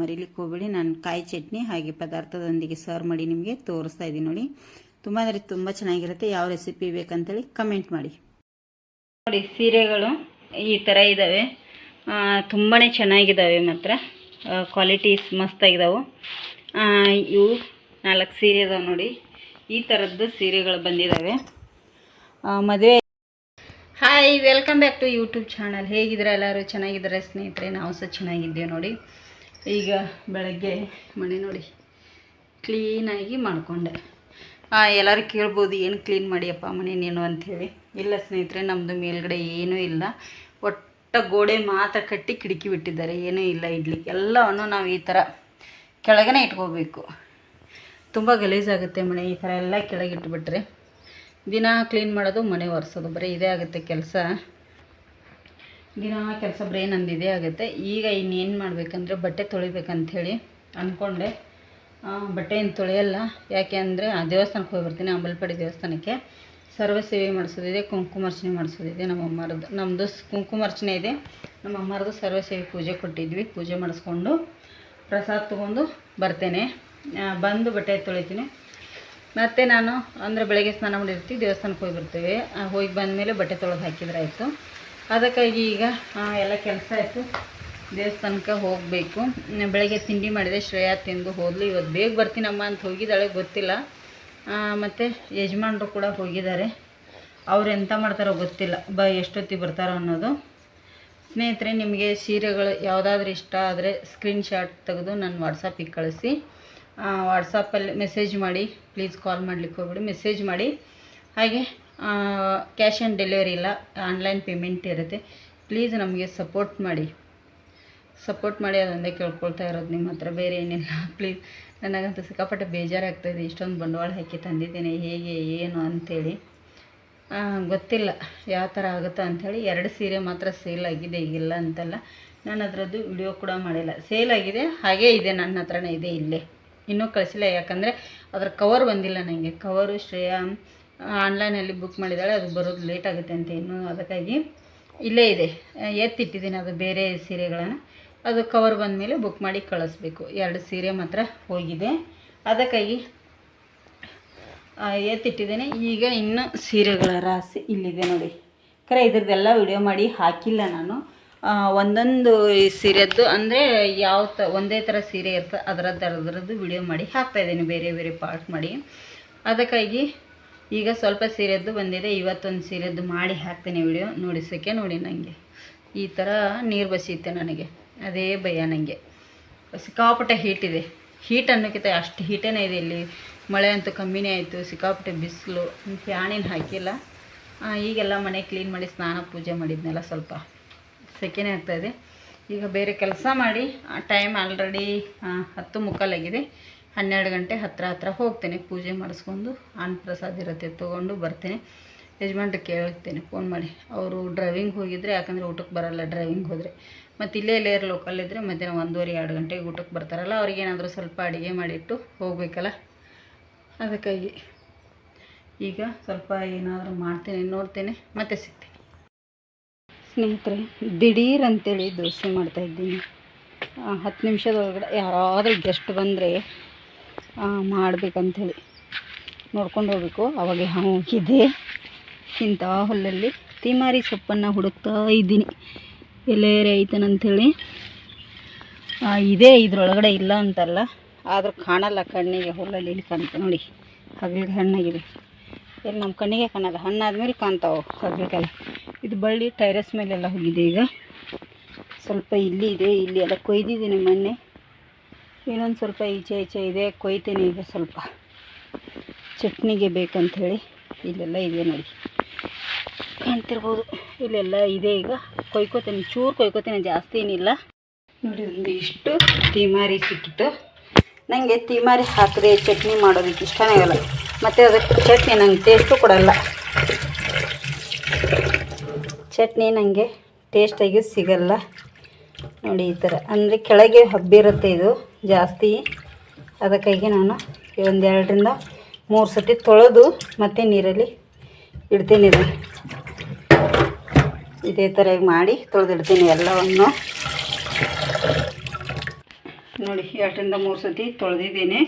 ಮರಿಲಿಕ್ಕೆ ಹೋಗ್ಬೇಡಿ ನಾನು ಕಾಯಿ ಚಟ್ನಿ ಹಾಗೆ ಪದಾರ್ಥದೊಂದಿಗೆ ಸರ್ವ್ ಮಾಡಿ ನಿಮಗೆ ತೋರಿಸ್ತಾ ಇದ್ದೀನಿ ನೋಡಿ. ತುಂಬ ಅಂದರೆ ತುಂಬ ಚೆನ್ನಾಗಿರುತ್ತೆ. ಯಾವ ರೆಸಿಪಿ ಬೇಕಂತೇಳಿ ಕಮೆಂಟ್ ಮಾಡಿ. ನೋಡಿ, ಸೀರೆಗಳು ಈ ಥರ ಇದ್ದಾವೆ ತುಂಬಾ ಚೆನ್ನಾಗಿದ್ದಾವೆ ಮಾತ್ರ. ಕ್ವಾಲಿಟೀಸ್ ಮಸ್ತಾಗಿದ್ದಾವೆ ಇವು ನಾಲ್ಕು ಸೀರೆ ಇದಾವೆ ನೋಡಿ. ಈ ಥರದ್ದು ಸೀರೆಗಳು ಬಂದಿದ್ದಾವೆ ಮದುವೆ hi welcome back to YouTube channel ಹೇಗಿದ್ರೆ ಎಲ್ಲರೂ? ಚೆನ್ನಾಗಿದ್ದಾರೆ ಸ್ನೇಹಿತರೆ? ನಾವು ಸಹ ಚೆನ್ನಾಗಿದ್ದೇವೆ ನೋಡಿ. ಈಗ ಬೆಳಗ್ಗೆ ಮನೆ ನೋಡಿ ಕ್ಲೀನಾಗಿ ಮಾಡಿಕೊಂಡೆ. ಎಲ್ಲರೂ ಕೇಳ್ಬೋದು, ಏನು ಕ್ಲೀನ್ ಮಾಡಿಯಪ್ಪ ಮನೆ ನೀನು? ಅಂಥೇಳಿ. ಇಲ್ಲ ಸ್ನೇಹಿತರೆ ನಮ್ಮದು ಮೇಲ್ಗಡೆ ಏನೂ ಇಲ್ಲ. ಒಟ್ಟ ಗೋಡೆ ಮಾತ್ರ ಕಟ್ಟಿ ಕಿಟಕಿ ಬಿಟ್ಟಿದ್ದಾರೆ. ಏನೂ ಇಲ್ಲ ಇಡ್ಲಿ ಎಲ್ಲವನ್ನು ನಾವು ಈ ಥರ ಕೆಳಗನೆ ಇಟ್ಕೋಬೇಕು. ತುಂಬ ಗಲೀಜಾಗುತ್ತೆ ಮನೆ ಈ ಥರ ಎಲ್ಲ ಕೆಳಗಿಟ್ಬಿಟ್ರೆ ದಿನ ಕ್ಲೀನ್ ಮಾಡೋದು, ಮನೆ ಒರೆಸೋದು. ಬರೀ ಇದೇ ಆಗುತ್ತೆ ಕೆಲಸ. ದಿನ ಕೆಲಸ ಬ್ರೈನ್ ನಂದು ಆಗುತ್ತೆ. ಈಗ ಇನ್ನೇನು ಮಾಡಬೇಕಂದ್ರೆ ಬಟ್ಟೆ ತೊಳಿಬೇಕಂಥೇಳಿ ಅಂದ್ಕೊಂಡೆ ಬಟ್ಟೆ ಏನು ತೊಳೆಯಲ್ಲ. ಯಾಕೆ ಅಂದರೆ ಆ ದೇವಸ್ಥಾನಕ್ಕೆ ಹೋಗಿ ಬರ್ತೀನಿ ಅಂಬಲ್ಪಡಿ ದೇವಸ್ಥಾನಕ್ಕೆ. ಸರ್ವ ಸೇವೆ ಮಾಡಿಸೋದಿದೆ ಕುಂಕುಮಾರ್ಚನೆ ಮಾಡಿಸೋದಿದೆ ನಮ್ಮ ಅಮ್ಮರದ್ದು ನಮ್ಮದು ಕುಂಕುಮಾರ್ಚನೆ ಇದೆ. ನಮ್ಮ ಅಮ್ಮರದು ಸರ್ವ ಸೇವೆ ಪೂಜೆ ಕೊಟ್ಟಿದ್ವಿ, ಪೂಜೆ ಮಾಡಿಸ್ಕೊಂಡು ಪ್ರಸಾದ ತೊಗೊಂಡು ಬರ್ತೇನೆ. ಬಂದು ಬಟ್ಟೆ ತೊಳಿತೀನಿ. ಮತ್ತು ನಾನು ಅಂದರೆ ಬೆಳಗ್ಗೆ ಸ್ನಾನ ಮಾಡಿರ್ತೀವಿ ದೇವಸ್ಥಾನಕ್ಕೆ ಹೋಗಿ ಬರ್ತೇವೆ ಹೋಗಿ ಬಂದಮೇಲೆ ಬಟ್ಟೆ ತೊಳೆದು ಹಾಕಿದ್ರೆ ಆಯಿತು. ಅದಕ್ಕಾಗಿ ಈಗ ಎಲ್ಲ ಕೆಲಸ ಆಯಿತು. ದೇವಸ್ಥಾನಕ್ಕೆ ಹೋಗಬೇಕು. ಬೆಳಗ್ಗೆ ತಿಂಡಿ ಮಾಡಿದೆ, ಶ್ರೇಯಾ ತಿಂದು ಹೋದ್ಲು. ಇವತ್ತು ಬೇಗ ಬರ್ತೀನಮ್ಮ ಅಂತ ಹೋಗಿದ್ದಾಳೆ, ಗೊತ್ತಿಲ್ಲ. ಮತ್ತು ಯಜಮಾನರು ಕೂಡ ಹೋಗಿದ್ದಾರೆ. ಅವ್ರು ಎಂಥ ಮಾಡ್ತಾರೋ ಗೊತ್ತಿಲ್ಲ. ಬ ಎಷ್ಟೊತ್ತಿಗೆ ಬರ್ತಾರೋ ಅನ್ನೋದು. ಸ್ನೇಹಿತರೆ, ನಿಮಗೆ ಸೀರೆಗಳು ಯಾವುದಾದ್ರೂ ಇಷ್ಟ ಆದರೆ ಸ್ಕ್ರೀನ್ ಶಾಟ್ ತೆಗೆದು ನನ್ನ ವಾಟ್ಸಪ್ಪಿಗೆ ಕಳಿಸಿ. ವಾಟ್ಸಪ್ಪಲ್ಲಿ ಮೆಸೇಜ್ ಮಾಡಿ. ಪ್ಲೀಸ್ ಕಾಲ್ ಮಾಡ್ಲಿಕ್ಕೆ ಹೋಗ್ಬಿಡಿ. ಮೆಸೇಜ್ ಮಾಡಿ. ಹಾಗೆ ಕ್ಯಾಶ್ ಆನ್ ಡೆಲಿವರಿ ಇಲ್ಲ ಆನ್ಲೈನ್ ಪೇಮೆಂಟ್ ಇರುತ್ತೆ. ಪ್ಲೀಸ್ ನಮಗೆ ಸಪೋರ್ಟ್ ಮಾಡಿ. ಸಪೋರ್ಟ್ ಮಾಡಿ ಅದೊಂದೇ ಕೇಳ್ಕೊಳ್ತಾ ಇರೋದು ನಿಮ್ಮ ಹತ್ರ, ಬೇರೆ ಏನಿಲ್ಲ. ಪ್ಲೀಸ್ ನನಗಂತೂ ಸಿಕ್ಕಾಪಟ್ಟೆ ಬೇಜಾರಾಗ್ತಾಯಿದೆ ಇಷ್ಟೊಂದು ಬಂಡವಾಳ ಹಾಕಿ ತಂದಿದ್ದೇನೆ, ಹೇಗೆ, ಏನು ಅಂಥೇಳಿ ಗೊತ್ತಿಲ್ಲ ಯಾವ ಥರ ಆಗುತ್ತೋ ಅಂಥೇಳಿ ಎರಡು ಸೀರೆ ಮಾತ್ರ ಸೇಲ್ ಆಗಿದೆ ಈಗಿಲ್ಲ ಅಂತಲ್ಲ. ನಾನು ಅದರದ್ದು ವಿಡಿಯೋ ಕೂಡ ಮಾಡಿಲ್ಲ. ಸೇಲ್ ಆಗಿದೆ, ಹಾಗೇ ಇದೆ, ನನ್ನ ಹತ್ರನೇ ಇದೆ ಇಲ್ಲೇ. ಇನ್ನೂ ಕಳಿಸಿಲ್ಲ, ಯಾಕಂದರೆ ಅದರ ಕವರ್ ಬಂದಿಲ್ಲ ನನಗೆ ಕವರು ಶ್ರೇಯಾ ಆನ್ಲೈನಲ್ಲಿ ಬುಕ್ ಮಾಡಿದ್ದಾಳೆ, ಅದು ಬರೋದು ಲೇಟ್ ಆಗುತ್ತೆ ಅಂತ ಇನ್ನೂ ಅದಕ್ಕಾಗಿ ಇಲ್ಲೇ ಇದೆ. ಎತ್ತಿಟ್ಟಿದ್ದೀನಿ ಅದು ಬೇರೆ ಸೀರೆಗಳನ್ನು. ಅದು ಕವರ್ ಬಂದ ಮೇಲೆ ಬುಕ್ ಮಾಡಿ ಕಳಿಸ್ಬೇಕು. ಎರಡು ಸೀರೆ ಮಾತ್ರ ಹೋಗಿದೆ. ಅದಕ್ಕಾಗಿ ಎತ್ತಿಟ್ಟಿದ್ದೇನೆ. ಈಗ ಇನ್ನು ಸೀರೆಗಳ ರಾಸಿ ಇಲ್ಲಿದೆ ನೋಡಿ. ಖರೆ, ಇದ್ರದ್ದೆಲ್ಲ ವಿಡಿಯೋ ಮಾಡಿ ಹಾಕಿಲ್ಲ ನಾನು. ಒಂದೊಂದು ಸೀರೆದ್ದು ಅಂದರೆ ಯಾವ ತ, ಒಂದೇ ಥರ ಸೀರೆ ಇರ್ತದೆ ಅದರದ್ದು ಅದರದ್ದು ವಿಡಿಯೋ ಮಾಡಿ ಹಾಕ್ತಾಯಿದ್ದೀನಿ ಬೇರೆ ಬೇರೆ ಪಾರ್ಟ್ ಮಾಡಿ. ಅದಕ್ಕಾಗಿ ಈಗ ಸ್ವಲ್ಪ ಸೀರೆದ್ದು ಬಂದಿದೆ, ಇವತ್ತೊಂದು ಸೀರೆದ್ದು ಮಾಡಿ ಹಾಕ್ತೇನೆ ವಿಡಿಯೋ ನೋಡಿಸೋಕ್ಕೆ ನೋಡಿ ನನಗೆ ಈ ಥರ ನೀರು ಬಸಿಯುತ್ತೆ ನನಗೆ. ಅದೇ ಭಯ ನನಗೆ ಸಿಕ್ಕಾಪಟ್ಟೆ ಹೀಟ್ ಇದೆ. ಹೀಟ್ ಅನ್ನೋಕ್ಕಿಂತ ಅಷ್ಟು ಹೀಟೇನೇ ಇದೆ ಇಲ್ಲಿ. ಮಳೆ ಅಂತೂ ಕಮ್ಮಿನೇ ಆಯಿತು. ಸಿಕ್ಕಾಪಟ್ಟೆ ಬಿಸಿಲು. ಫ್ಯಾನಿನ ಹಾಕಿಲ್ಲ. ಈಗೆಲ್ಲ ಮನೆ ಕ್ಲೀನ್ ಮಾಡಿ ಸ್ನಾನ, ಪೂಜೆ ಮಾಡಿದ್ನೆಲ್ಲ ಸ್ವಲ್ಪ. ಸೆಕೆನೇ ಆಗ್ತಾಯಿದೆ ಈಗ ಬೇರೆ ಕೆಲಸ ಮಾಡಿ ಟೈಮ್ ಆಲ್ರೆಡಿ ಹತ್ತು ಮುಕ್ಕಾಲಾಗಿದೆ. ಹನ್ನೆರಡು ಗಂಟೆ ಹತ್ತಿರ ಹತ್ತಿರ ಹೋಗ್ತೇನೆ. ಪೂಜೆ ಮಾಡಿಸ್ಕೊಂಡು ಅನ್ನಪ್ರಸಾದ ಇರುತ್ತೆ, ತೊಗೊಂಡು ಬರ್ತೇನೆ. ಯಜಮಾನ್ರಿಗೆ ಕೇಳ್ತೇನೆ ಫೋನ್ ಮಾಡಿ. ಅವರು ಡ್ರೈವಿಂಗ್ ಹೋಗಿದ್ರೆ, ಯಾಕಂದರೆ ಊಟಕ್ಕೆ ಬರೋಲ್ಲ ಡ್ರೈವಿಂಗ್ ಹೋದರೆ. ಮತ್ತು ಇಲ್ಲೇ ಲೇರ್ ಲೋಕಲ್ ಇದ್ದರೆ ಮಧ್ಯಾಹ್ನ ಒಂದೂವರೆ, ಎರಡು ಗಂಟೆಗೆ ಊಟಕ್ಕೆ ಬರ್ತಾರಲ್ಲ ಅವ್ರಿಗೇನಾದರೂ ಸ್ವಲ್ಪ ಅಡುಗೆ ಮಾಡಿಟ್ಟು ಹೋಗಬೇಕಲ್ಲ? ಅದಕ್ಕಾಗಿ ಈಗ ಸ್ವಲ್ಪ ಏನಾದರೂ ಮಾಡ್ತೇನೆ, ನೋಡ್ತೇನೆ, ಮತ್ತೆ ಸಿಗ್ತೀನಿ. ಸ್ನೇಹಿತರೆ, ದಿಢೀರ್ ಅಂತೇಳಿ ದೋಸೆ ಮಾಡ್ತಾಯಿದ್ದೀನಿ ಹತ್ತು ನಿಮಿಷದೊಳಗಡೆ ಯಾರಾದರೂ ಗೆಸ್ಟ್ ಬಂದರೆ ಮಾಡಬೇಕಂಥೇಳಿ ನೋಡ್ಕೊಂಡು ಹೋಗ್ಬೇಕು. ಅವಾಗ ಇದೆ. ಇಂಥ ಹೊಲಲ್ಲಿ ತಿಮಾರಿ ಸೊಪ್ಪನ್ನು ಹುಡುಕ್ತಾ ಇದ್ದೀನಿ. ಎಲ್ಲೇ ರೈತನಂಥೇಳಿ ಇದೆ, ಇದ್ರೊಳಗಡೆ ಇಲ್ಲ ಅಂತಲ್ಲ. ಆದರೂ ಕಾಣಲ್ಲ ಕಣ್ಣಿಗೆ ಹುಲ್ಲಲ್ಲಿ ಇಲ್ಲಿ ಕಾಣುತ್ತೆ ನೋಡಿ. ಹಗಲಿಗೆ ಹಣ್ಣಾಗಿದೆ. ಎಲ್ಲಿ ನಮ್ಮ ಕಣ್ಣಿಗೆ ಕಾಣಲ್ಲ, ಹಣ್ಣಾದ್ಮೇಲೆ ಕಾಣ್ತಾವೆ ಹಗಲಿಗೆಲ್ಲ. ಇದು ಬಳ್ಳಿ ಟೈರಸ್ ಮೇಲೆಲ್ಲ ಹೋಗಿದೆ ಈಗ. ಸ್ವಲ್ಪ ಇಲ್ಲಿ ಇದೆ, ಇಲ್ಲಿ ಎಲ್ಲ ಕೊಯ್ದಿದ್ದೀನಿ ಮೊನ್ನೆ. ಇನ್ನೊಂದು ಸ್ವಲ್ಪ ಈಚೆ ಈಚೆ ಇದೆ, ಕೊಯ್ತೀನಿ ಈಗ ಸ್ವಲ್ಪ. ಚಟ್ನಿಗೆ ಬೇಕಂಥೇಳಿ ಇಲ್ಲೆಲ್ಲ ಇದೆ ನೋಡಿ. ಕಾಣ್ತಿರ್ಬೋದು, ಇಲ್ಲೆಲ್ಲ ಇದೆ ಈಗ. ಕೊಯ್ಕೋತೀನಿ, ಚೂರು ಕೊಯ್ಕೋತೀನಿ, ಜಾಸ್ತಿ ಏನಿಲ್ಲ. ನೋಡಿ ಒಂದು ಇಷ್ಟು ತಿಮಾರಿ ಸಿಕ್ಕಿತ್ತು. ನನಗೆ ತಿಮಾರಿ ಹಾಕದೆ ಚಟ್ನಿ ಮಾಡೋದಕ್ಕೆ ಇಷ್ಟನೇ ಆಗಲ್ಲ. ಮತ್ತು ಅದಕ್ಕೆ ಚಟ್ನಿ ನಂಗೆ ಟೇಸ್ಟು ಕೊಡಲ್ಲ. ಚಟ್ನಿ ನನಗೆ ಟೇಸ್ಟಾಗಿ ಸಿಗಲ್ಲ. ನೋಡಿ, ಈ ಥರ. ಅಂದರೆ ಕೆಳಗೆ ಹಬ್ಬಿರುತ್ತೆ ಇದು. ಜಾಸ್ತಿ. ಅದಕ್ಕಾಗಿ ನಾನು ಒಂದು ಎರಡರಿಂದ ಮೂರು ಸತಿ ತೊಳೆದು ಮತ್ತೆ ನೀರಲ್ಲಿ ಇಡ್ತೀನಿ ಇದು. ಇದೇ ಥರ ಮಾಡಿ ತೊಳೆದಿಡ್ತೀನಿ ಎಲ್ಲವನ್ನು. ನೋಡಿ ಎರಡರಿಂದ ಮೂರು ಸತಿ ತೊಳೆದಿದ್ದೀನಿ.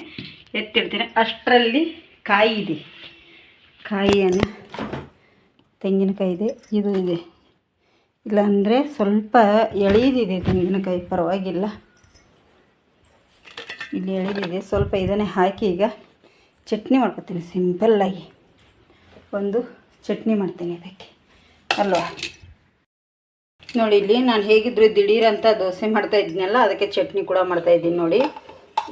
ಎತ್ತಿಡ್ತೀನಿ. ಅಷ್ಟರಲ್ಲಿ ಕಾಯಿ ಇದೆ. ಕಾಯಿಯನ್ನು, ತೆಂಗಿನಕಾಯಿ ಇದೆ, ಇದು ಇದೆ. ಇಲ್ಲಾಂದರೆ ಸ್ವಲ್ಪ ಎಳೀದಿದೆ ತೆಂಗಿನಕಾಯಿ, ಪರವಾಗಿಲ್ಲ. ಇಲ್ಲಿ ಎಳಿದಿದೆ ಸ್ವಲ್ಪ ಇದನ್ನೇ ಹಾಕಿ ಈಗ ಚಟ್ನಿ ಮಾಡ್ಕೊತೀನಿ ಸಿಂಪಲ್ಲಾಗಿ ಒಂದು ಚಟ್ನಿ ಮಾಡ್ತೀನಿ ಇದಕ್ಕೆ ಅಲ್ವಾ? ನೋಡಿ, ಇಲ್ಲಿ ನಾನು ಹೇಗಿದ್ರು ದಿಢೀರಂತ ದೋಸೆ ಮಾಡ್ತಾ ಇದ್ದೀನಲ್ಲ ಅದಕ್ಕೆ ಚಟ್ನಿ ಕೂಡ ಮಾಡ್ತಾ ಇದ್ದೀನಿ ನೋಡಿ.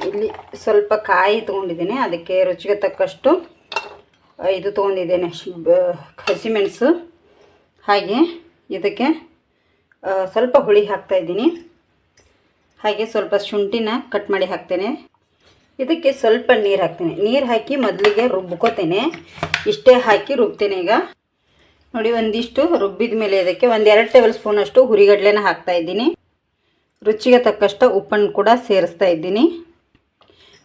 ಇಲ್ಲಿ ಸ್ವಲ್ಪ ಕಾಯಿ ತೊಗೊಂಡಿದ್ದೀನಿ, ಅದಕ್ಕೆ ರುಚಿಗೆ ತಕ್ಕಷ್ಟು ಇದು ತೊಗೊಂಡಿದ್ದೇನೆ ಹಸಿಮೆಣಸು. ಹಾಗೆ ಇದಕ್ಕೆ ಸ್ವಲ್ಪ ಹುಳಿ ಹಾಕ್ತಾ ಇದ್ದೀನಿ. ಹಾಗೆ ಸ್ವಲ್ಪ ಶುಂಠಿನ ಕಟ್ ಮಾಡಿ ಹಾಕ್ತೇನೆ. ಇದಕ್ಕೆ ಸ್ವಲ್ಪ ನೀರು ಹಾಕ್ತೇನೆ. ನೀರು ಹಾಕಿ ಮೊದಲಿಗೆ ರುಬ್ಕೋತೇನೆ. ಇಷ್ಟೇ ಹಾಕಿ ರುಬ್ತೇನೆ ಈಗ. ನೋಡಿ, ಒಂದಿಷ್ಟು ರುಬ್ಬಿದ ಮೇಲೆ ಇದಕ್ಕೆ ಒಂದು ಎರಡು ಟೇಬಲ್ ಸ್ಪೂನಷ್ಟು ಹುರಿಗಡಲೆನ ಹಾಕ್ತಾ ಇದ್ದೀನಿ. ರುಚಿಗೆ ತಕ್ಕಷ್ಟು ಉಪ್ಪನ್ನು ಕೂಡ ಸೇರಿಸ್ತಾ ಇದ್ದೀನಿ.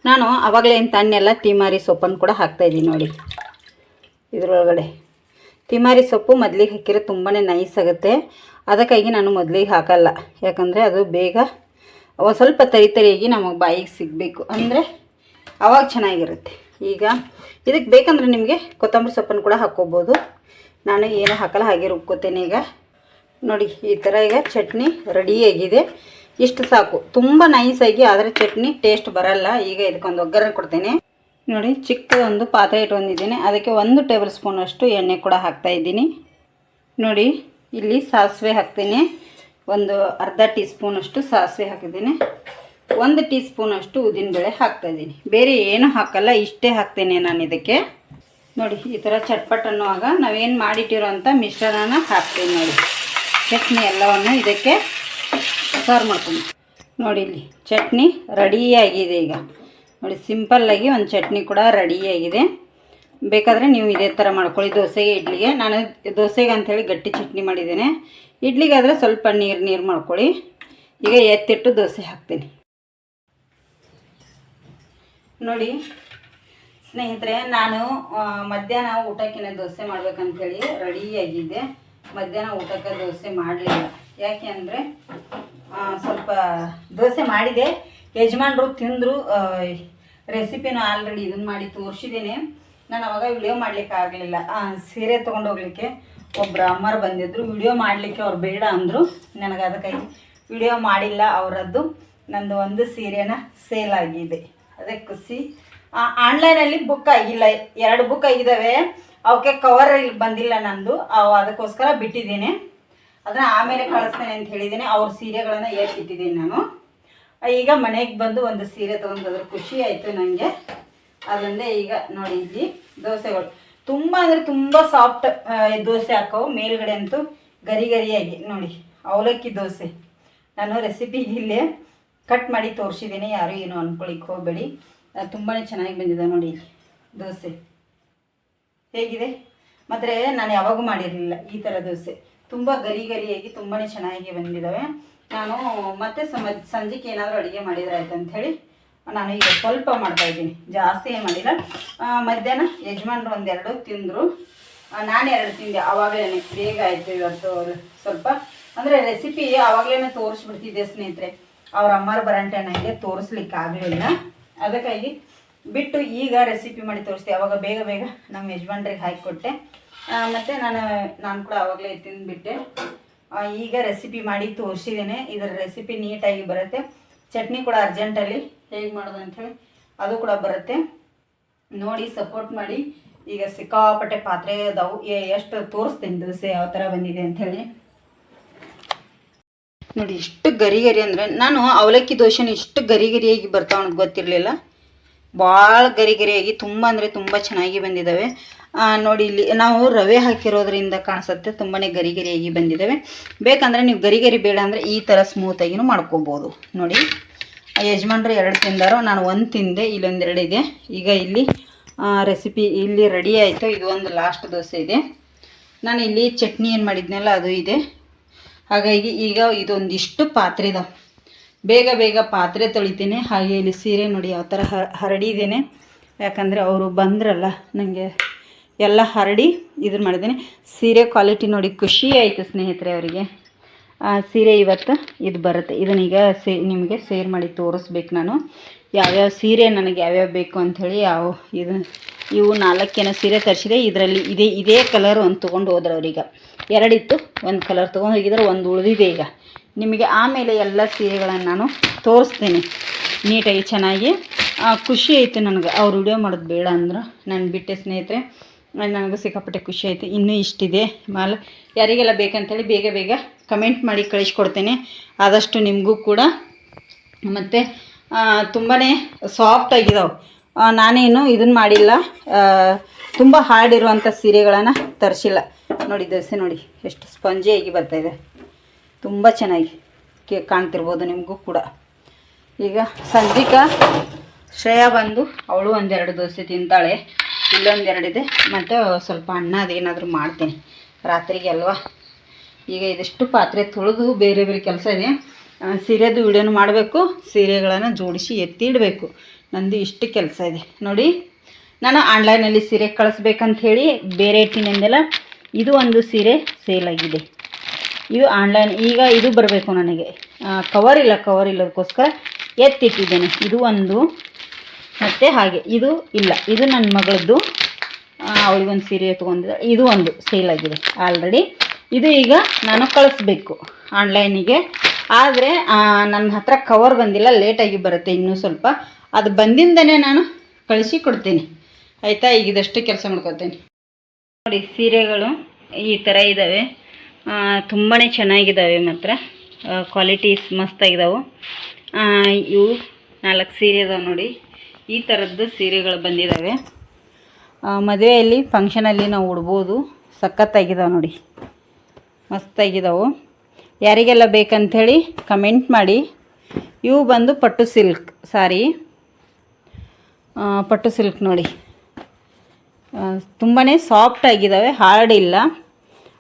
ನಾನು ಆವಾಗಲೇ ತಣ್ಣೆಲ್ಲ ತಿಮಾರಿ ಸೊಪ್ಪನ್ನು ಕೂಡ ಹಾಕ್ತಾ ಇದ್ದೀನಿ ನೋಡಿ. ಇದರೊಳಗಡೆ. ತಿಮಾರಿ ಸೊಪ್ಪು ಮೊದಲಿಗೆ ಹಾಕಿದ್ರೆ ತುಂಬಾ ನೈಸ್ ಆಗುತ್ತೆ. ಅದಕ್ಕಾಗಿ ನಾನು ಮೊದಲಿಗೆ ಹಾಕಲ್ಲ. ಯಾಕಂದರೆ ಅದು ಬೇಗ ಸ್ವಲ್ಪ ತರಿ ತರಿಯಾಗಿ ನಮಗೆ ಬಾಯಿಗೆ ಸಿಗಬೇಕು. ಅಂದರೆ ಅವಾಗ ಚೆನ್ನಾಗಿರುತ್ತೆ. ಈಗ ಇದಕ್ಕೆ ಬೇಕಂದ್ರೆ ನಿಮಗೆ ಕೊತ್ತಂಬರಿ ಸೊಪ್ಪನ್ನು ಕೂಡ ಹಾಕ್ಕೋಬೋದು. ನಾನು ಏನು ಹಾಕಲ್ಲ ಹಾಗೆ ರುಬ್ಕೋತೇನೆ ಈಗ. ನೋಡಿ, ಈ ಥರ ಈಗ ಚಟ್ನಿ ರೆಡಿಯಾಗಿದೆ. ಇಷ್ಟು ಸಾಕು. ತುಂಬ ನೈಸಾಗಿ ಆದರೆ ಚಟ್ನಿ ಟೇಸ್ಟ್ ಬರಲ್ಲ. ಈಗ ಇದಕ್ಕೊಂದು ಒಗ್ಗರಣೆ ಕೊಡ್ತೇನೆ. ನೋಡಿ, ಚಿಕ್ಕದೊಂದು ಪಾತ್ರೆ ಇಟ್ಕೊಂಡಿದ್ದೀನಿ. ಅದಕ್ಕೆ ಒಂದು ಟೇಬಲ್ ಸ್ಪೂನಷ್ಟು ಎಣ್ಣೆ ಕೂಡ ಹಾಕ್ತಾ ಇದ್ದೀನಿ. ನೋಡಿ, ಇಲ್ಲಿ ಸಾಸಿವೆ ಹಾಕ್ತೀನಿ. ಒಂದು ಅರ್ಧ ಟೀ ಸ್ಪೂನಷ್ಟು ಸಾಸಿವೆ ಹಾಕಿದ್ದೀನಿ. ಒಂದು ಟೀ ಸ್ಪೂನಷ್ಟು ಹಾಕ್ತಾ ಇದ್ದೀನಿ. ಬೇರೆ ಏನೂ ಹಾಕಲ್ಲ, ಇಷ್ಟೇ ಹಾಕ್ತೇನೆ ನಾನು ಇದಕ್ಕೆ. ನೋಡಿ, ಈ ಥರ ಚಟ್ಪಟ್ ಅನ್ನುವಾಗ ನಾವೇನು ಮಾಡಿಟ್ಟಿರೋ ಅಂಥ ಮಿಶ್ರಣನ ಹಾಕ್ತೀನಿ ನೋಡಿ. ಚಟ್ನಿ ಎಲ್ಲವನ್ನು ಇದಕ್ಕೆ ಸರ್ವ್ ಮಾಡ್ತೀನಿ. ನೋಡಿ ಇಲ್ಲಿ, ಚಟ್ನಿ ರೆಡಿಯಾಗಿದೆ ಈಗ. ನೋಡಿ ಸಿಂಪಲ್ಲಾಗಿ ಒಂದು ಚಟ್ನಿ ಕೂಡ ರೆಡಿಯಾಗಿದೆ. ಬೇಕಾದರೆ ನೀವು ಇದೇ ಥರ ಮಾಡ್ಕೊಳ್ಳಿ. ದೋಸೆಗೆ, ಇಡ್ಲಿಗೆ. ನಾನು ದೋಸೆಗೆ ಅಂಥೇಳಿ ಗಟ್ಟಿ ಚಟ್ನಿ ಮಾಡಿದ್ದೇನೆ. ಇಡ್ಲಿಗಾದರೆ ಸ್ವಲ್ಪ ನೀರು ನೀರು ಮಾಡ್ಕೊಳ್ಳಿ. ಈಗ ಎತ್ತಿಟ್ಟು ದೋಸೆ ಹಾಕ್ತೀನಿ. ನೋಡಿ, ಸ್ನೇಹಿತರೆ, ನಾನು ಮಧ್ಯಾಹ್ನ ಊಟಕ್ಕಿನ ದೋಸೆ ಮಾಡ್ಬೇಕಂತೇಳಿ ರೆಡಿಯಾಗಿದ್ದೆ ಮಧ್ಯಾಹ್ನ ಊಟಕ್ಕೆ ದೋಸೆ ಮಾಡಲಿಲ್ಲ. ಯಾಕೆ ಅಂದರೆ ಸ್ವಲ್ಪ ದೋಸೆ ಮಾಡಿದೆ. ಯಜಮಾನ್ರು ತಿಂದರು ರೆಸಿಪಿನ ಆಲ್ರೆಡಿ ಇದನ್ನು ಮಾಡಿ ತೋರಿಸಿದ್ದೇನೆ. ನಾನು ಅವಾಗ ವಿಡಿಯೋ ಮಾಡಲಿಕ್ಕೆ ಆಗಲಿಲ್ಲ ಸೀರೆ ತೊಗೊಂಡು ಒಬ್ಬರು ಅಮ್ಮರು ಬಂದಿದ್ದರು ವಿಡಿಯೋ ಮಾಡಲಿಕ್ಕೆ ಅವ್ರು ಬೇಡ ಅಂದರು. ನನಗೆ ಅದಕ್ಕಾಗಿ ವಿಡಿಯೋ ಮಾಡಿಲ್ಲ ಅವರದ್ದು. ನಂದು ಒಂದು ಸೀರೆನ ಸೇಲ್ ಆಗಿದೆ. ಅದೇ ಖುಷಿ. ಆನ್ಲೈನಲ್ಲಿ ಬುಕ್ ಆಗಿಲ್ಲ. ಎರಡು ಬುಕ್ ಆಗಿದ್ದಾವೆ. ಅವಕ್ಕೆ ಕವರ್ ಬಂದಿಲ್ಲ ನಂದು. ಅವು ಅದಕ್ಕೋಸ್ಕರ ಬಿಟ್ಟಿದ್ದೀನಿ. ಅದನ್ನ ಆಮೇಲೆ ಕಳಿಸ್ತೇನೆ ಅಂತ ಹೇಳಿದ್ದೀನಿ. ಅವ್ರ ಸೀರೆಗಳನ್ನು ಏರ್ಸಿಟ್ಟಿದ್ದೀನಿ ನಾನು. ಈಗ ಮನೆಗೆ ಬಂದು ಒಂದು ಸೀರೆ ತೊಗೊಂಡ್ರೆ ಖುಷಿ ಆಯಿತು ನನಗೆ ಅದರಿಂದ ಈಗ ನೋಡಿ ಇಲ್ಲಿ ದೋಸೆಗಳು. ತುಂಬ ಅಂದರೆ ತುಂಬ ಸಾಫ್ಟ್ ದೋಸೆ ಹಾಕವು ಮೇಲ್ಗಡೆ ಅಂತೂ ಗರಿ ಗರಿಯಾಗಿ ನೋಡಿ, ಅವಲಕ್ಕಿ ದೋಸೆ. ನಾನು ರೆಸಿಪಿ ಇಲ್ಲೇ ಕಟ್ ಮಾಡಿ ತೋರಿಸಿದ್ದೀನಿ, ಯಾರು ಏನು ಅನ್ಕೊಳಿಕ್ಕೆ ಹೋಗಬೇಡಿ. ತುಂಬಾ ಚೆನ್ನಾಗಿ ಬಂದಿದೆ ನೋಡಿ ದೋಸೆ. ಹೇಗಿದೆ? ಮತ್ತು ನಾನು ಯಾವಾಗೂ ಮಾಡಿರಲಿಲ್ಲ ಈ ಥರ ದೋಸೆ. ತುಂಬ ಗರಿ ಗರಿಯಾಗಿ ತುಂಬಾ ಚೆನ್ನಾಗಿ ಬಂದಿದ್ದಾವೆ. ನಾನು ಮತ್ತೆ ಸಮ ಸಂಜೆಗೆ ಏನಾದರೂ ಅಡುಗೆ ಮಾಡಿದ್ರೆ ಆಯ್ತು ಅಂಥೇಳಿ ನಾನು ಈಗ ಸ್ವಲ್ಪ ಮಾಡ್ತಾ ಇದ್ದೀನಿ. ಜಾಸ್ತಿ ಏನು ಮಾಡಿಲ್ಲ. ಮಧ್ಯಾಹ್ನ ಯಜಮಾನ್ರು ಒಂದೆರಡು ತಿಂದರು. ನಾನು ಎರಡು ತಿಂದೆ. ಆವಾಗಲೇ ಬೇಗ ಆಯಿತು ಇವತ್ತು ಸ್ವಲ್ಪ. ಅಂದರೆ ರೆಸಿಪಿ ಆವಾಗಲೇ ತೋರಿಸ್ಬಿಡ್ತಿದ್ದೆ ಸ್ನೇಹಿತರೆ. ಅವ್ರ ಅಮ್ಮಾರು ಬರಂಟೆ ನನಗೆ ತೋರಿಸ್ಲಿಕ್ಕೆ ಆಗಲಿಲ್ಲ. ಅದಕ್ಕಾಗಿ ಬಿಟ್ಟು ಈಗ ರೆಸಿಪಿ ಮಾಡಿ ತೋರಿಸ್ತೆ ಅವಾಗ ಬೇಗ ಬೇಗ ನಮ್ಮ ಯಜಮಾನ್ರಿಗೆ ಹಾಕಿಕೊಟ್ಟೆ. ಮತ್ತು ನಾನು ನಾನು ಕೂಡ ಆವಾಗಲೇ ತಿಂದುಬಿಟ್ಟೆ. ಈಗ ರೆಸಿಪಿ ಮಾಡಿ ತೋರಿಸಿದ್ದೇನೆ. ಇದರ ರೆಸಿಪಿ ನೀಟಾಗಿ ಬರುತ್ತೆ. ಚಟ್ನಿ ಕೂಡ ಅರ್ಜೆಂಟಲ್ಲಿ ಹೇಗೆ ಮಾಡೋದು ಅಂಥೇಳಿ ಅದು ಕೂಡ ಬರುತ್ತೆ. ನೋಡಿ ಸಪೋರ್ಟ್ ಮಾಡಿ. ಈಗ ಸಿಕ್ಕಾಪಟ್ಟೆ ಪಾತ್ರೆ ಅದಾವು. ಎಷ್ಟು ತೋರಿಸ್ತೀನಿ ದೋಸೆ ಯಾವ ಥರ ಬಂದಿದೆ ಅಂಥೇಳಿ ನೋಡಿ, ಇಷ್ಟು ಗರಿ ಗರಿ ಅಂದರೆ ನಾನು ಅವಲಕ್ಕಿ ದೋಸೆನ ಇಷ್ಟು ಗರಿ ಗರಿಯಾಗಿ ಬರ್ತಾವ ಅನ್ನೋದು ಗೊತ್ತಿರಲಿಲ್ಲ. ಭಾಳ ಗರಿ ಗರಿಯಾಗಿ ತುಂಬ ಅಂದರೆ ತುಂಬ ಚೆನ್ನಾಗಿ ಬಂದಿದ್ದಾವೆ ನೋಡಿ, ಇಲ್ಲಿ ನಾವು ರವೆ ಹಾಕಿರೋದ್ರಿಂದ ಕಾಣಿಸುತ್ತೆ. ತುಂಬಾ ಗರಿ ಗರಿಯಾಗಿ ಬಂದಿದ್ದಾವೆ ಬೇಕಂದರೆ ನೀವು ಗರಿ ಗರಿ ಬೇಡ ಅಂದರೆ ಈ ಥರ ಸ್ಮೂತಾಗಿನೂ ಮಾಡ್ಕೋಬೋದು. ನೋಡಿ. ಯಜಮಾನ್ರು ಎರಡು ತಿಂದಾರೋ, ನಾನು ಒಂದು ತಿಂದೆ ಇಲ್ಲೊಂದೆರಡು ಇದೆ. ಈಗ ಇಲ್ಲಿ ರೆಸಿಪಿ ಇಲ್ಲಿ ರೆಡಿ ಆಯಿತು. ಇದು ಒಂದು ಲಾಸ್ಟ್ ದೋಸೆ ಇದೆ. ನಾನು ಇಲ್ಲಿ ಚಟ್ನಿ ಏನು ಮಾಡಿದ್ನಲ್ಲ, ಅದು ಇದೆ. ಹಾಗಾಗಿ ಈಗ ಇದೊಂದಿಷ್ಟು ಪಾತ್ರೆ ಇದಾವೆ. ಬೇಗ ಬೇಗ ಪಾತ್ರೆ ತೊಳಿತೀನಿ. ಹಾಗೆ ಇಲ್ಲಿ ಸೀರೆ ನೋಡಿ ಯಾವ ಥರ ಹರಡಿದ್ದೇನೆ. ಯಾಕಂದರೆ ಅವರು ಬಂದ್ರಲ್ಲ ನನಗೆ ಎಲ್ಲ ಹರಡಿ ಇದನ್ನು ಮಾಡಿದ್ದೇನೆ. ಸೀರೆ ಕ್ವಾಲಿಟಿ ನೋಡಿ ಖುಷಿ ಆಯಿತು ಸ್ನೇಹಿತರೆ ಅವರಿಗೆ. ಸೀರೆ ಇವತ್ತು ಇದು ಬರುತ್ತೆ. ಇದನ್ನೀಗ ಸೇ, ನಿಮಗೆ ಸೇರ್ ಮಾಡಿ ತೋರಿಸ್ಬೇಕು ನಾನು. ಯಾವ್ಯಾವ ಸೀರೆ ನನಗೆ ಯಾವ್ಯಾವ ಬೇಕು ಅಂಥೇಳಿ ಯಾವ ಇದು, ಇವು ನಾಲ್ಕೇನ ಸೀರೆ ತರಿಸಿದೆ. ಇದರಲ್ಲಿ ಇದೇ ಇದೇ ಕಲರ್ ಒಂದು ತೊಗೊಂಡು ಹೋದ್ರೆ ಅವ್ರೀಗ ಎರಡಿತ್ತು, ಒಂದು ಕಲರ್ ತೊಗೊಂಡು ಹೋಗಿದ್ರೆ, ಒಂದು ಉಳಿದಿದೆ ಈಗ. ನಿಮಗೆ ಆಮೇಲೆ ಎಲ್ಲ ಸೀರೆಗಳನ್ನು ನಾನು ತೋರಿಸ್ತೀನಿ. ನೀಟಾಗಿ ಚೆನ್ನಾಗಿ. ಖುಷಿ ಐತೆ ನನಗೆ. ಅವ್ರು ವಿಡಿಯೋ ಮಾಡೋದು ಬೇಡ ಅಂದ್ರೆ. ನಾನು ಬಿಟ್ಟೆ ಸ್ನೇಹಿತರೆ ನನಗೂ ಸಿಕ್ಕಾಪಟ್ಟೆ ಖುಷಿ ಆಯಿತು. ಇನ್ನೂ ಇಷ್ಟಿದೆ. ಮಾಲ್ ಯಾರಿಗೆಲ್ಲ ಬೇಕಂತೇಳಿ ಬೇಗ ಬೇಗ ಕಮೆಂಟ್ ಮಾಡಿ ಕಳಿಸ್ಕೊಡ್ತೇನೆ. ಆದಷ್ಟು ನಿಮಗೂ ಕೂಡ. ಮತ್ತು ತುಂಬಾ ಸಾಫ್ಟ್ ಆಗಿದಾವೆ. ನಾನೇನು ಇದನ್ನು ಮಾಡಿಲ್ಲ. ತುಂಬ ಹಾರ್ಡ್ ಇರುವಂಥ ಸೀರೆಗಳನ್ನು ತರಿಸಿಲ್ಲ. ನೋಡಿ, ದೋಸೆ ನೋಡಿ, ಎಷ್ಟು ಸ್ಪಂಜಿಯಾಗಿ ಇದೆ. ತುಂಬ ಚೆನ್ನಾಗಿ ಕೇ, ಕಾಣ್ತಿರ್ಬೋದು ನಿಮಗೂ ಕೂಡ. ಈಗ ಸಂಜಿಕಾ, ಶ್ರೇಯಾ ಬಂದು, ಅವಳು ಒಂದೆರಡು ದೋಸೆ ತಿಂತಾಳೆ. ಇಲ್ಲೊಂದೆರಡಿದೆ ಮತ್ತು ಸ್ವಲ್ಪ ಅನ್ನ ಅದೇನಾದರೂ ಮಾಡ್ತೀನಿ. ರಾತ್ರಿಗೆ ಅಲ್ವಾ? ಈಗ ಇದಿಷ್ಟು ಪಾತ್ರೆ ತೊಳೆದು ಬೇರೆ ಬೇರೆ ಕೆಲಸ ಇದೆ. ಸೀರೆದು ವಿಡಿಯೋನು ಮಾಡಬೇಕು. ಸೀರೆಗಳನ್ನು ಜೋಡಿಸಿ ಎತ್ತಿಡಬೇಕು. ನಂದು ಇಷ್ಟು ಕೆಲಸ ಇದೆ. ನೋಡಿ, ನಾನು ಆನ್ಲೈನಲ್ಲಿ ಸೀರೆ ಕಳಿಸ್ಬೇಕಂತ ಹೇಳಿ ಬೇರೆ ಇಟ್ಟಿನಿಂದೆಲ್ಲ ಇದು ಒಂದು ಸೀರೆ ಆಗಿದೆ. ಇದು ಆನ್ಲೈನ್, ಈಗ ಇದು ಬರಬೇಕು ನನಗೆ. ಕವರ್ ಇಲ್ಲ ಕವರ್ ಇಲ್ಲದಕ್ಕೋಸ್ಕರ ಎತ್ತಿಟ್ಟಿದ್ದೇನೆ. ಇದು ಒಂದು ಮತ್ತು ಹಾಗೆ, ಇದು ಇಲ್ಲ. ಇದು ನನ್ನ ಮಗಳದ್ದು. ಅವಳಿಗೊಂದು ಸೀರೆ ತೊಗೊಂಡಿದ್ದೆ. ಇದು ಒಂದು ಸೇಲ್ ಆಗಿದೆ ಆಲ್ರೆಡಿ ಇದು ಈಗ ನಾನು ಕಳಿಸ್ಬೇಕು ಆನ್ಲೈನಿಗೆ ಆದರೆ ನನ್ನ ಹತ್ರ ಕವರ್ ಬಂದಿಲ್ಲ ಲೇಟಾಗಿ ಬರುತ್ತೆ ಇನ್ನೂ ಸ್ವಲ್ಪ. ಅದು ಬಂದಿಂದನೇ ನಾನು ಕಳಿಸಿ ಕೊಡ್ತೀನಿ. ಆಯಿತಾ? ಈಗ ಇದಷ್ಟು ಕೆಲಸ ಮಾಡ್ಕೊತೀನಿ. ನೋಡಿ, ಸೀರೆಗಳು ಈ ಥರ ಇದ್ದಾವೆ ತುಂಬಾ ಚೆನ್ನಾಗಿದ್ದಾವೆ ಮಾತ್ರ. ಕ್ವಾಲಿಟೀಸ್ ಮಸ್ತಾಗಿದ್ದಾವೆ ಇವು ನಾಲ್ಕು ಸೀರೆ ಇದಾವೆ ನೋಡಿ. ಈ ಥರದ್ದು ಸೀರೆಗಳು ಬಂದಿದ್ದಾವೆ ಮದುವೆಯಲ್ಲಿ ಫಂಕ್ಷನಲ್ಲಿ ನಾವು ಉಡ್ಬೋದು. ಸಖತ್ತಾಗಿದ್ದಾವೆ ನೋಡಿ. ಮಸ್ತಾಗಿದ್ದಾವೆ ಯಾರಿಗೆಲ್ಲ ಬೇಕಂಥೇಳಿ ಕಮೆಂಟ್ ಮಾಡಿ. ಇವು ಬಂದು ಪಟ್ಟು ಸಿಲ್ಕ್ ಸಾರಿ. ಪಟ್ಟು ಸಿಲ್ಕ್ ನೋಡಿ. ತುಂಬಾ ಸಾಫ್ಟ್ ಆಗಿದ್ದಾವೆ ಹಾರ್ಡ್ ಇಲ್ಲ.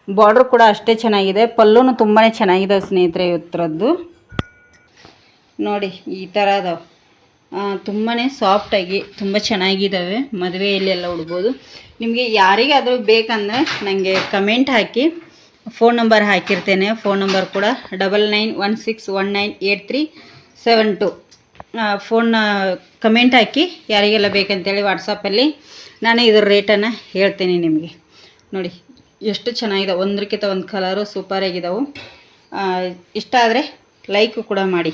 ಬಾರ್ಡ್ರ್ ಕೂಡ ಅಷ್ಟೇ ಚೆನ್ನಾಗಿದೆ. ಪಲ್ಲೂ ತುಂಬಾ ಚೆನ್ನಾಗಿದ್ದಾವೆ ಸ್ನೇಹಿತರೆ ಇವತ್ತರದ್ದು ನೋಡಿ, ಈ ಥರ ಅದಾವೆ ತುಂಬಾ ಸಾಫ್ಟಾಗಿ ತುಂಬ ಚೆನ್ನಾಗಿದ್ದಾವೆ ಮದುವೆಯಲ್ಲಿ ಎಲ್ಲ ಉಡ್ಬೋದು. ನಿಮಗೆ ಯಾರಿಗಾದರೂ ಬೇಕಂದರೆ ನನಗೆ ಕಮೆಂಟ್ ಹಾಕಿ. ಫೋನ್ ನಂಬರ್ ಹಾಕಿರ್ತೇನೆ. ಫೋನ್ ನಂಬರ್ ಕೂಡ double nine one six one nine eight three seven two phone comment ಹಾಕಿ ಯಾರಿಗೆಲ್ಲ ಬೇಕಂತೇಳಿ ವಾಟ್ಸಪ್ಪಲ್ಲಿ ನಾನು ಇದ್ರ ರೇಟನ್ನು ಹೇಳ್ತೇನೆ ನಿಮಗೆ. ನೋಡಿ, ಎಷ್ಟು ಚೆನ್ನಾಗಿದೆ. ಒಂದಕ್ಕಿಂತ ಒಂದು ಕಲರು ಸೂಪರಾಗಿದ್ದಾವೆ ಇಷ್ಟ ಆದರೆ ಲೈಕು ಕೂಡ ಮಾಡಿ.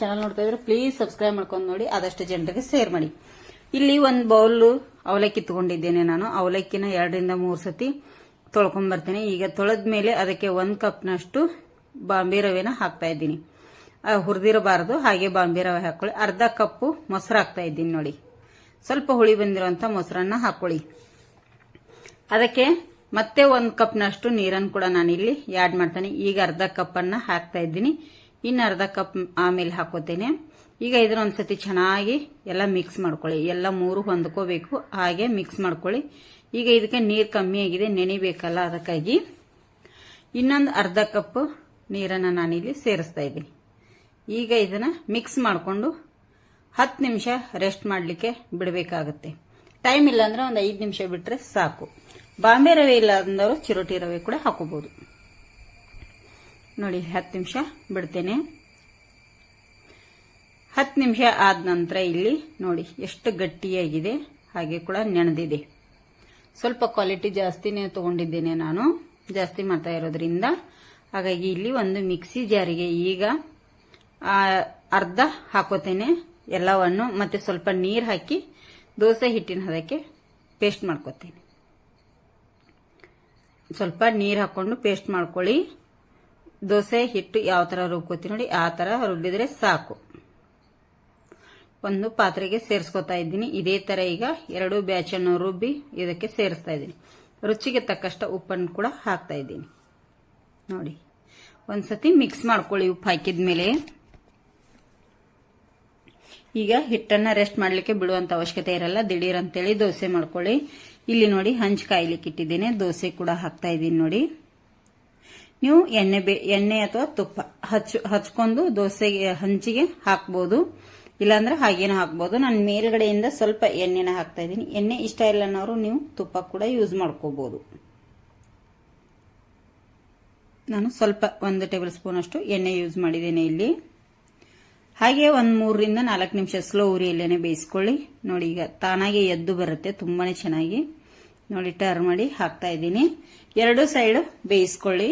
ಚಾನಲ್ ನೋಡ್ತಾ ಇದ್ರೆ ಪ್ಲೀಸ್ ಸಬ್ಸ್ಕ್ರೈಬ್ ಮಾಡ್ಕೊಂಡು ನೋಡಿ, ಆದಷ್ಟು ಜನರಿಗೆ ಶೇರ್ ಮಾಡಿ. ಇಲ್ಲಿ ಒಂದು ಬೌಲ್ ಅವಲಕ್ಕಿ ತಗೊಂಡಿದ್ದೇನೆ ನಾನು. ಅವಲಕ್ಕಿನ ಎರಡರಿಂದ ಮೂರು ಸತಿ ತೊಳ್ಕೊಂಬರ್ತೀನಿ ಈಗ ತೊಳೆದ ಮೇಲೆ ಅದಕ್ಕೆ ಒಂದು ಕಪ್ನಷ್ಟು ಬಾಂಬೆ ರವೆನ ಹಾಕ್ತಾ ಇದ್ದೀನಿ. ಹುರಿದಿರಬಾರದು. ಹಾಗೆ ಬಾಂಬೆ ರವೆ ಹಾಕೊಳ್ಳಿ. ಅರ್ಧ ಕಪ್ಪು ಮೊಸರು ಹಾಕ್ತಾ ಇದ್ದೀನಿ ನೋಡಿ. ಸ್ವಲ್ಪ ಹುಳಿ ಬಂದಿರುವಂಥ ಮೊಸರನ್ನ ಹಾಕೊಳ್ಳಿ. ಅದಕ್ಕೆ ಮತ್ತೆ ಒಂದು ಕಪ್ನಷ್ಟು ನೀರನ್ನು ಕೂಡ ನಾನು ಇಲ್ಲಿ ಆ್ಯಡ್ ಮಾಡ್ತೇನೆ. ಈಗ ಅರ್ಧ ಕಪ್ಪನ್ನು ಹಾಕ್ತಾ ಇದ್ದೀನಿ. ಇನ್ನು ಅರ್ಧ ಕಪ್ ಆಮೇಲೆ ಹಾಕೋತೇನೆ. ಈಗ ಇದನ್ನ ಒಂದ್ಸತಿ ಚೆನ್ನಾಗಿ ಎಲ್ಲ ಮಿಕ್ಸ್ ಮಾಡ್ಕೊಳ್ಳಿ. ಎಲ್ಲ ಮೂರು ಹೊಂದ್ಕೋಬೇಕು. ಹಾಗೆ ಮಿಕ್ಸ್ ಮಾಡ್ಕೊಳ್ಳಿ. ಈಗ ಇದಕ್ಕೆ ನೀರು ಕಮ್ಮಿ ಆಗಿದೆ. ನೆನಿಬೇಕಲ್ಲ ಅದಕ್ಕಾಗಿ. ಇನ್ನೊಂದು ಅರ್ಧ ಕಪ್ ನೀರನ್ನು ನಾನಿಲ್ಲಿ ಸೇರಿಸ್ತಾ ಇದ್ದೀನಿ. ಈಗ ಇದನ್ನು ಮಿಕ್ಸ್ ಮಾಡಿಕೊಂಡು ಹತ್ತು ನಿಮಿಷ ರೆಸ್ಟ್ ಮಾಡಲಿಕ್ಕೆ ಬಿಡಬೇಕಾಗುತ್ತೆ. ಟೈಮ್ ಇಲ್ಲಾಂದ್ರೆ ಒಂದು ಐದು ನಿಮಿಷ ಬಿಟ್ಟರೆ ಸಾಕು. ಬಾಂಬೆ ರವೆ ಇಲ್ಲ ಅಂದವರು ಚಿರೋಟಿ ರವೆ ಕೂಡ ಹಾಕೋಬಹುದು ನೋಡಿ, ಹತ್ತು ನಿಮಿಷ ಬಿಡ್ತೇನೆ. ಹತ್ತು ನಿಮಿಷ ಆದ ನಂತರ ಇಲ್ಲಿ ನೋಡಿ, ಎಷ್ಟು ಗಟ್ಟಿಯಾಗಿದೆ, ಹಾಗೆ ಕೂಡ ನೆನೆದಿದೆ. ಸ್ವಲ್ಪ ಕ್ವಾಲಿಟಿ ಜಾಸ್ತಿನೇ ತಗೊಂಡಿದ್ದೇನೆ ನಾನು. ಜಾಸ್ತಿ ಮಾಡ್ತಾ ಇರೋದ್ರಿಂದ. ಹಾಗಾಗಿ ಇಲ್ಲಿ ಒಂದು ಮಿಕ್ಸಿ ಜಾರಿಗೆ ಈಗ ಅರ್ಧ ಹಾಕೋತೇನೆ ಎಲ್ಲವನ್ನು. ಮತ್ತೆ ಸ್ವಲ್ಪ ನೀರು ಹಾಕಿ ದೋಸೆ ಹಿಟ್ಟಿನ ಹದಕ್ಕೆ ಪೇಸ್ಟ್ ಮಾಡ್ಕೋತೀನಿ. ಸ್ವಲ್ಪ ನೀರು ಹಾಕೊಂಡು ಪೇಸ್ಟ್ ಮಾಡ್ಕೊಳ್ಳಿ. ದೋಸೆ, ಹಿಟ್ಟು ಯಾವ ಥರ ರುಬ್ಕೋತೀವಿ ನೋಡಿ, ಆ ಥರ ರುಬ್ಬಿದ್ರೆ ಸಾಕು. ಒಂದು ಪಾತ್ರೆಗೆ ಸೇರಿಸ್ಕೊತಾ ಇದ್ದೀನಿ. ಇದೇ ಥರ ಈಗ ಎರಡು ಬ್ಯಾಚನ್ನು ರುಬ್ಬಿ ಇದಕ್ಕೆ ಸೇರಿಸ್ತಾ ಇದ್ದೀನಿ. ರುಚಿಗೆ ತಕ್ಕಷ್ಟು ಉಪ್ಪನ್ನು ಕೂಡ ಹಾಕ್ತಾ ಇದ್ದೀನಿ. ನೋಡಿ, ಒಂದ್ಸತಿ ಮಿಕ್ಸ್ ಮಾಡ್ಕೊಳ್ಳಿ ಉಪ್ಪು ಹಾಕಿದ ಮೇಲೆ. ಈಗ ಹಿಟ್ಟನ್ನು ರೆಸ್ಟ್ ಮಾಡಲಿಕ್ಕೆ ಬಿಡುವಂತ ಅವಶ್ಯಕತೆ ಇರಲ್ಲ. ದಿಢೀರ್ ಅಂತೇಳಿ ದೋಸೆ ಮಾಡ್ಕೊಳ್ಳಿ. ಇಲ್ಲಿ ನೋಡಿ ಹಂಚ್ ಕಾಯ್ಲಿಕ್ಕೆ ಇಟ್ಟಿದ್ದೀನಿ. ದೋಸೆ ಕೂಡ ಹಾಕ್ತಾ ಇದ್ದೀನಿ ನೋಡಿ. ನೀವು ಎಣ್ಣೆ ಎಣ್ಣೆ ಅಥವಾ ತುಪ್ಪ ಹಚ್ ಹಚ್ಕೊಂಡು ದೋಸೆಗೆ, ಹಂಚಿಗೆ ಹಾಕ್ಬೋದು. ಇಲ್ಲಾಂದ್ರೆ ಹಾಗೇನು ಹಾಕ್ಬೋದು. ನಾನು ಮೇಲ್ಗಡೆಯಿಂದ ಸ್ವಲ್ಪ ಎಣ್ಣೆನ ಹಾಕ್ತಾ ಇದ್ದೀನಿ. ಎಣ್ಣೆ ಇಷ್ಟ ಇಲ್ಲ ಅನ್ನೋರು ನೀವು ತುಪ್ಪ ಕೂಡ ಯೂಸ್ ಮಾಡ್ಕೋಬಹುದು ನಾನು ಸ್ವಲ್ಪ ಒಂದು ಟೇಬಲ್ ಸ್ಪೂನ್ ಅಷ್ಟು ಎಣ್ಣೆ ಯೂಸ್ ಮಾಡಿದ್ದೇನೆ ಇಲ್ಲಿ. ಹಾಗೆ ಒಂದು ಮೂರರಿಂದ ನಾಲ್ಕು ನಿಮಿಷ ಸ್ಲೋ ಉರಿಯಲ್ಲೇನೆ ಬೇಯಿಸ್ಕೊಳ್ಳಿ. ನೋಡಿ ಈಗ ತಾನಾಗೆ ಎದ್ದು ಬರುತ್ತೆ ತುಂಬಾನೇ ಚೆನ್ನಾಗಿ. ನೋಡಿ ಟರ್ ಮಾಡಿ ಹಾಕ್ತಾ ಇದ್ದೀನಿ. ಎರಡು ಸೈಡ್ ಬೇಯಿಸ್ಕೊಳ್ಳಿ.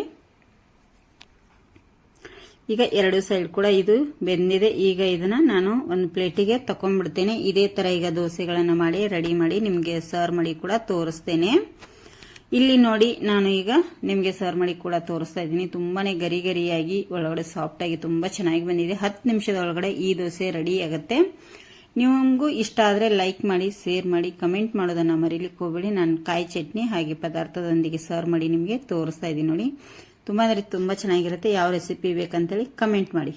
ಈಗ ಎರಡು ಸೈಡ್ ಕೂಡ ಇದು ಬೆಂದಿದೆ. ಈಗ ಇದನ್ನ ನಾನು ಒಂದು ಪ್ಲೇಟಿಗೆ ತಕೊಂಡ್ಬಿಡ್ತೇನೆ. ಇದೇ ತರ ಈಗ ದೋಸೆಗಳನ್ನು ಮಾಡಿ, ರೆಡಿ ಮಾಡಿ ನಿಮಗೆ ಸರ್ವ್ ಮಾಡಿ ಕೂಡ ತೋರಿಸ್ತೇನೆ. ಇಲ್ಲಿ ನೋಡಿ, ನಾನು ಈಗ ನಿಮಗೆ ಸರ್ವ್ ಮಾಡಿ ಕೂಡ ತೋರಿಸ್ತಾ ಇದ್ದೀನಿ. ತುಂಬಾನೇ ಗರಿ ಗರಿಯಾಗಿ, ಒಳಗಡೆ ಸಾಫ್ಟ್ ಆಗಿ ತುಂಬಾ ಚೆನ್ನಾಗಿ ಬಂದಿದೆ. ಹತ್ತು ನಿಮಿಷದ ಒಳಗಡೆ ಈ ದೋಸೆ ರೆಡಿ ಆಗುತ್ತೆ. ನಿಮಗೂ ಇಷ್ಟ ಆದರೆ ಲೈಕ್ ಮಾಡಿ ಶೇರ್ ಮಾಡಿ ಕಮೆಂಟ್ ಮಾಡೋದನ್ನ ಮರೀಲಿಕ್ಕೆ ಹೋಗಬೇಡಿ. ನಾನು ಕಾಯಿ ಚಟ್ನಿ ಹಾಗೆ ಪದಾರ್ಥದೊಂದಿಗೆ ಸರ್ವ್ ಮಾಡಿ ನಿಮಗೆ ತೋರಿಸ್ತಾ ಇದ್ದೀನಿ ನೋಡಿ. ತುಂಬಾ ಅಂದರೆ ತುಂಬ ಚೆನ್ನಾಗಿರುತ್ತೆ. ಯಾವ ರೆಸಿಪಿ ಬೇಕಂತೇಳಿ ಕಮೆಂಟ್ ಮಾಡಿ.